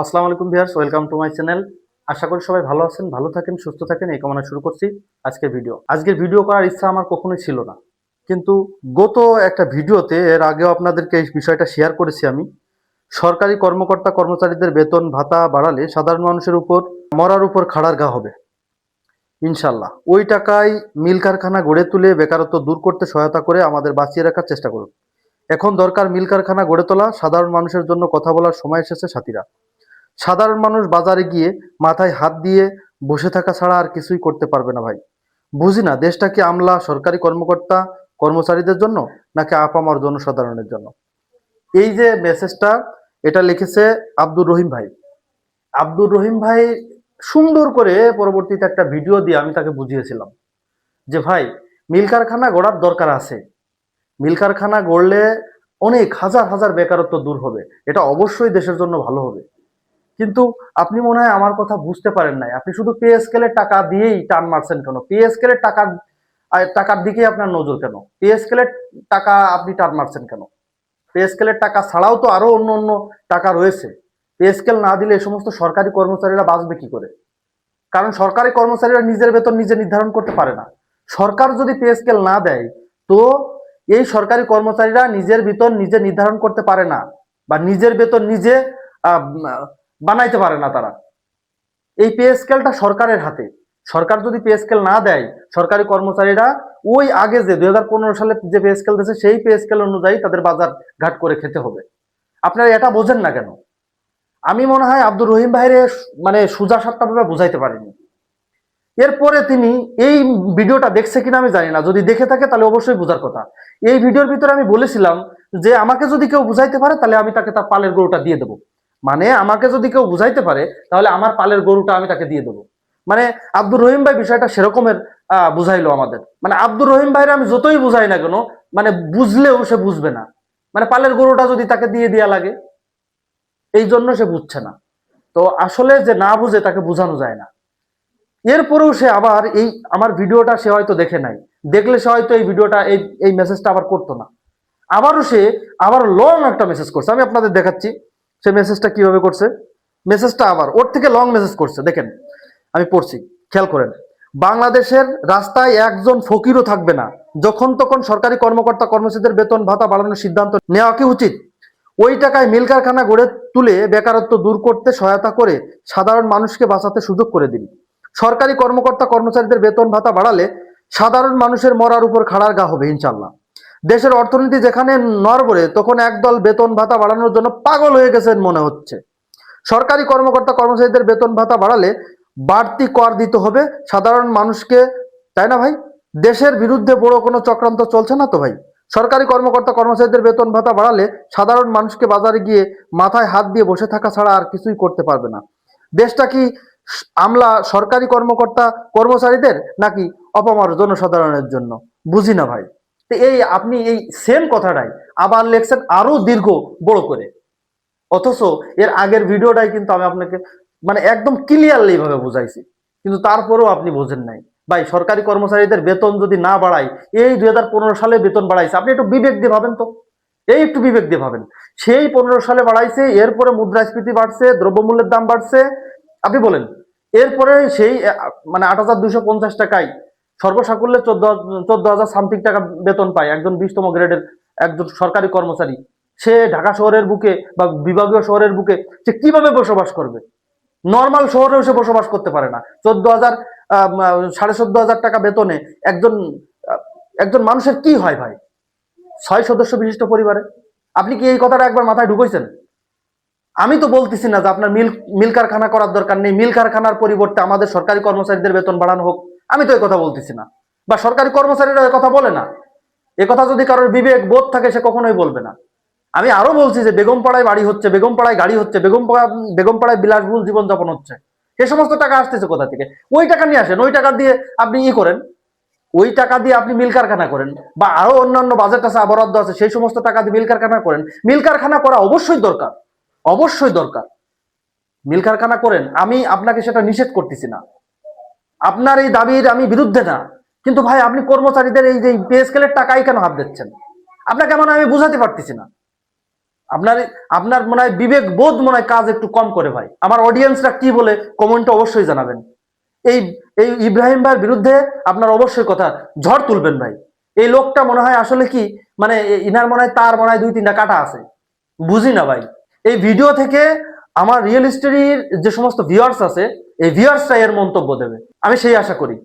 আসসালামু আলাইকুম viewers, welcome to my channel. আশা করি সবাই ভালো আছেন, ভালো থাকেন, সুস্থ থাকেন, এই কামনা শুরু করছি আজকের ভিডিও। আজকের ভিডিও করার ইচ্ছা আমার কখনোই ছিল না। কিন্তু গত একটা ভিডিওতে এর আগেও আপনাদেরকে এই বিষয়টা শেয়ার করেছি আমি। সরকারি কর্মকর্তা কর্মচারীদের বেতন ভাতা বাড়ালে সাধারণ মানুষের উপর, মরার উপর খাড়ার ঘা হবে। ইনশাল্লাহ ওই টাকায় মিল কারখানা গড়ে তুলে বেকারত্ব দূর করতে সহায়তা করে আমাদের বাঁচিয়ে রাখার চেষ্টা করুন। এখন দরকার মিল কারখানা গড়ে তোলা, সাধারণ মানুষের জন্য কথা বলার সময় এসেছে সাথীরা। সাধারণ মানুষ বাজারে গিয়ে মাথায় হাত দিয়ে বসে থাকা ছাড়া আর কিছুই করতে পারবে না ভাই। বুঝি না, দেশটা কি আমলা, সরকারি কর্মকর্তা, কর্মচারীদের জন্য, নাকি আপামর জনসাধারণের জন্য? এই যে মেসেজটা এটা লিখেছে আব্দুর রহিম ভাই। আব্দুর রহিম ভাই সুন্দর করে পরবর্তীতে একটা ভিডিও দিয়ে আমি তাকে বুঝিয়েছিলাম। যে ভাই, মিল কারখানা গড়ার দরকার আছে। মিল কারখানা গড়লে অনেক হাজার হাজার বেকারত্ব দূর হবে। এটা অবশ্যই দেশের জন্য ভালো হবে। কিন্তু আপনি মনে হয় আমার কথা বুঝতে পারেন নাই। আপনি শুধু পে স্কেলের টাকা দিয়েই টান মারছেন কেন? পে টাকা টাকার দিকেই আপনার নজর কেন? পে টাকা আপনি টান মারছেন কেন? পে স্কেলের টাকা ছাড়াও তো আরও অন্য অন্য টাকা রয়েছে। পে স্কেল না দিলে এই সমস্ত সরকারি কর্মচারীরা বাঁচবে কি করে? কারণ সরকারি কর্মচারীরা নিজের বেতন নিজে নির্ধারণ করতে পারে না। সরকার যদি পে স্কেল না দেয়, তো এই সরকারি কর্মচারীরা নিজের বেতন নিজে নির্ধারণ করতে পারে না। বা নিজের বেতন নিজে বানাইতে পারে না তারা। এই পে স্কেলটা সরকারের হাতে। সরকার যদি পে স্কেল না দেয়, সরকারি কর্মচারীরা ওই আগে যে দু হাজার পনেরো সালে যে পে স্কেল দিয়েছে, সেই পে স্কেল অনুযায়ী তাদের বাজার ঘাট করে খেতে হবে। আপনারা এটা বোঝেন না কেন? আমি মনে হয় আব্দুর রহিম ভাইরে মানে সুজা সাতটা বুঝাইতে পারিনি। এরপরে তিনি এই ভিডিওটা দেখছে কিনা আমি জানি না। যদি দেখে থাকে, তাহলে অবশ্যই বোঝার কথা। এই ভিডিওর ভিতরে আমি বলেছিলাম যে, আমাকে যদি কেউ বুঝাইতে পারে, তাহলে আমি তাকে তার পালের গরুটা দিয়ে দেবো। মানে আমাকে যদি কেউ বুঝাইতে পারে, তাহলে আমার পালের গরুটা আমি তাকে দিয়ে দেবো। মানে আব্দুর রহিম ভাই বিষয়টা সেরকমের বুঝাইলো আমাদের। মানে আব্দুর রহিম ভাইরা আমি যতই বুঝাই না কেন মানে বুঝলেও সে বুঝবে না। মানে পালের গরুটা যদি তাকে দিয়ে দেওয়া লাগে, এই জন্য সে বুঝছে না। তো আসলে যে না বুঝে তাকে বোঝানো যায় না। এরপরেও সে আবার এই, আমার ভিডিওটা সে হয়তো দেখে নাই। দেখলে সে হয়তো এই ভিডিওটা, এই এই মেসেজটা আবার করতো না। আবারও সে আবার লং একটা মেসেজ করছে। আমি আপনাদের দেখাচ্ছি। সে মেসেজটা কীভাবে করছে? মেসেজটা আবার, ওর থেকে লং মেসেজ করছে। দেখেন, আমি পড়ছি, খেয়াল করেন। বাংলাদেশের রাস্তায় একজন ফকিরও থাকবে না। যখন তখন সরকারি কর্মকর্তা কর্মচারীদের বেতন ভাতা বাড়ানোর সিদ্ধান্ত নেওয়া কি উচিত? ওই টাকায় মিল কারখানা গড়ে তুলে বেকারত্ব দূর করতে সহায়তা করে সাধারণ মানুষকে বাঁচাতে সুযোগ করে দিন। সরকারি কর্মকর্তা কর্মচারীদের বেতন ভাতা বাড়ালে সাধারণ মানুষের মরার উপর খাড়ার গা হবে ইনশাল্লাহ দেশের অর্থনীতি যেখানে নড়বড়ে, তখন একদল বেতন ভাতা বাড়ানোর জন্য পাগল হয়ে গেছেন মনে হচ্ছে। সরকারি কর্মকর্তা কর্মচারীদের বেতন ভাতা বাড়ালে বাড়তি কর দিতে হবে। সাধারণ মানুষকে, তাই না ভাই? দেশের বিরুদ্ধে বড় কোনো চক্রান্ত চলছে না তো ভাই? সরকারি কর্মকর্তা কর্মচারীদের বেতন ভাতা বাড়ালে সাধারণ মানুষকে বাজারে গিয়ে মাথায় হাত দিয়ে বসে থাকা ছাড়া আর কিছুই করতে পারবে না। দেশটা কি আমলা সরকারি কর্মকর্তা কর্মচারীদের নাকি অপমার জনসাধারণের জন্য? বুঝি না ভাই। তো এই আপনি এই সেম কথাটাই আবার লেখছেন আরও দীর্ঘ বড় করে। অথচ এর আগের ভিডিওটাই কিন্তু আমি আপনাকে মানে একদম ক্লিয়ারলি ভাবে বুঝাইছি। কিন্তু তারপরেও আপনি বোঝেন নাই। ভাই, সরকারি কর্মচারীদের বেতন যদি না বাড়ায় এই দুই হাজার পনেরো সালে বেতন বাড়াইছে। আপনি একটু বিবেক দিয়ে ভাবেন তো। এই একটু বিবেক দিয়ে ভাবেন। সেই পনেরো সালে বাড়াইছে, এরপরে মুদ্রাস্ফীতি বাড়ছে, দ্রব্যমূল্যের দাম বাড়ছে। আপনি বলেন, এরপরে সেই মানে আট হাজার দুইশো পঞ্চাশ টাকায় সর্বসাকুল্যে চোদ্দ চোদ্দ হাজার সামথিং টাকা বেতন পায়, একজন বিশতম গ্রেডের একজন সরকারি কর্মচারী। সে ঢাকা শহরের বুকে বা বিভাগীয় শহরের বুকে সে কীভাবে বসবাস করবে? নর্মাল শহরেও সে বসবাস করতে পারে না। চোদ্দ হাজার সাড়ে চোদ্দ হাজার টাকা বেতনে একজন একজন মানুষের কি হয় ভাই? ছয় সদস্য বিশিষ্ট পরিবারে? আপনি কি এই কথাটা একবার মাথায় ঢুকেছেন? আমি তো বলতেছি না যে আপনার মিল মিল কারখানা করার দরকার নেই। মিল কারখানার পরিবর্তে আমাদের সরকারি কর্মচারীদের বেতন বাড়ানো হোক। আমি তো এই কথা বলতেছি না। বা সরকারি কর্মচারীরা এই কথা বলে না। এ কথা যদি কারোর বিবেক, বোধ থাকে, সে কখনোই বলবে না। আমি আরও বলছি যে বেগমপাড়ায় বাড়ি হচ্ছে, বেগমপাড়ায় গাড়ি হচ্ছে, বেগমপাড়া, বেগমপাড়ায় বিলাসবহুল জীবনযাপন হচ্ছে। সে সমস্ত টাকা আসতেছে কোথা থেকে? ওই টাকা নিয়ে আসেন, ওই টাকা দিয়ে আপনি ই করেন। ওই টাকা দিয়ে আপনি মিল কারখানা করেন বা আরও অন্যান্য বাজেট আছে বরাদ্দ আছে, সেই সমস্ত টাকা দিয়ে মিল কারখানা করেন। মিল কারখানা করা অবশ্যই দরকার অবশ্যই দরকার। মিল কারখানা করেন, আমি আপনাকে সেটা নিষেধ করতেছি না। আপনার এই দাবির আমি বিরুদ্ধে না। কিন্তু ভাই, আপনি কর্মচারীদের এই যে পে স্কেলের টাকাই কেন হাত দিচ্ছেন? আপনাকে এমন আমি বুঝাতে পারতেছি না। আপনার আপনার মনে হয় বিবেক বোধ মনে হয় কাজ একটু কম করে ভাই। আমার অডিয়েন্সরা কি বলে কমেন্টে অবশ্যই জানাবেন। এই এই ইব্রাহিম ভাইয়ের বিরুদ্ধে আপনার অবশ্যই কথা, ঝড় তুলবেন ভাই। এই লোকটা মনে হয় আসলে কি মানে ইনার মনে হয় তার মনে হয় দুই তিনটা কাটা আছে। বুঝি না ভাই। এই ভিডিও থেকে আমার রিয়েল স্টোরির যে সমস্ত ভিউয়ার্স আছে এই ভিউয়ার্সরা এর মন্তব্য দেবে। আমি সেই আশা করি।